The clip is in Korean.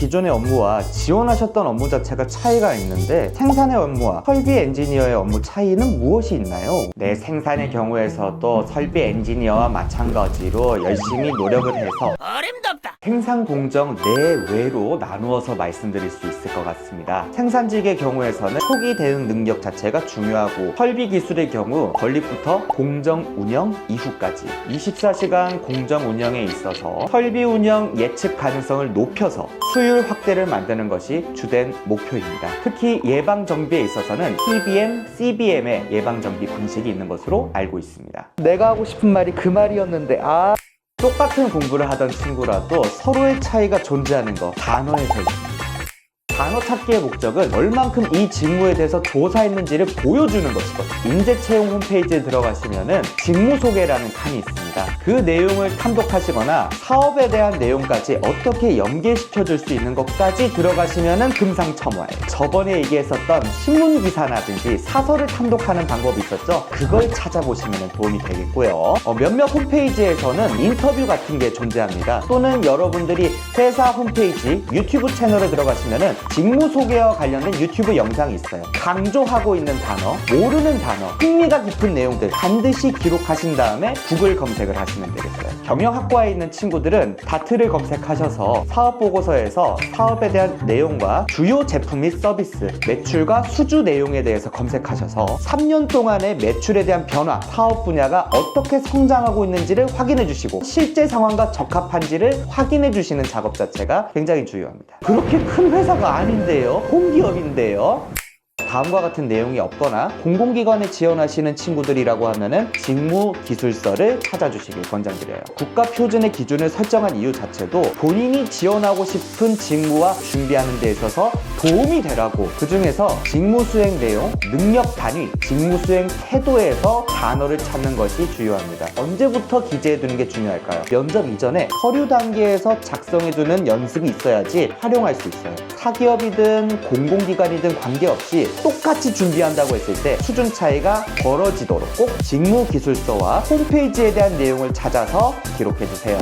기존의 업무와 지원하셨던 업무 자체가 차이가 있는데 생산의 업무와 설비 엔지니어의 업무 차이는 무엇이 있나요? 네, 생산의 경우에서도 설비 엔지니어와 마찬가지로 열심히 노력을 해서 어림덥다. 생산 공정 내외로 나누어서 말씀드릴 수 있을 것 같습니다. 생산직의 경우에서는 초기 대응 능력 자체가 중요하고 설비 기술의 경우 건립부터 공정 운영 이후까지 24시간 공정 운영에 있어서 설비 운영 예측 가능성을 높여서 수율 확대를 만드는 것이 주된 목표입니다. 특히 예방 정비에 있어서는 TBM, CBM의 예방 정비 방식이 있는 것으로 알고 있습니다. 내가 하고 싶은 말이 그 말이었는데 아 똑같은 공부를 하던 친구라도 서로의 차이가 존재하는 거 단어에서 있습니다. 단어 찾기의 목적은 얼만큼 이 직무에 대해서 조사했는지를 보여주는 것이거든요. 인재 채용 홈페이지에 들어가시면은 직무 소개라는 칸이 있습니다. 그 내용을 탐독하시거나 사업에 대한 내용까지 어떻게 연계시켜 줄 수 있는 것까지 들어가시면은 금상첨화예요. 저번에 얘기했었던 신문 기사라든지 사설을 탐독하는 방법이 있었죠. 그걸 찾아보시면 도움이 되겠고요. 어, 몇몇 홈페이지에서는 인터뷰 같은 게 존재합니다. 또는 여러분들이 회사 홈페이지 유튜브 채널에 들어가시면은 직무 소개와 관련된 유튜브 영상이 있어요. 강조하고 있는 단어, 모르는 단어, 흥미가 깊은 내용들 반드시 기록하신 다음에 구글 검색을 하시면 되겠어요. 경영학과에 있는 친구들은 다트를 검색하셔서 사업 보고서에서 사업에 대한 내용과 주요 제품 및 서비스, 매출과 수주 내용에 대해서 검색하셔서 3년 동안의 매출에 대한 변화, 사업 분야가 어떻게 성장하고 있는지를 확인해 주시고 실제 상황과 적합한지를 확인해 주시는 작업 자체가 굉장히 중요합니다. 그렇게 큰 회사가 아닌데요. 공기업인데요. 다음과 같은 내용이 없거나 공공기관에 지원하시는 친구들이라고 하면은 직무 기술서를 찾아주시길 권장드려요. 국가 표준의 기준을 설정한 이유 자체도 본인이 지원하고 싶은 직무와 준비하는 데 있어서 도움이 되라고 그 중에서 직무 수행 내용, 능력 단위, 직무 수행 태도에서 단어를 찾는 것이 중요합니다. 언제부터 기재해 두는 게 중요할까요? 면접 이전에 서류 단계에서 작성해 두는 연습이 있어야지 활용할 수 있어요. 사기업이든 공공기관이든 관계없이 똑같이 준비한다고 했을 때 수준 차이가 벌어지도록 꼭 직무 기술서와 홈페이지에 대한 내용을 찾아서 기록해 주세요.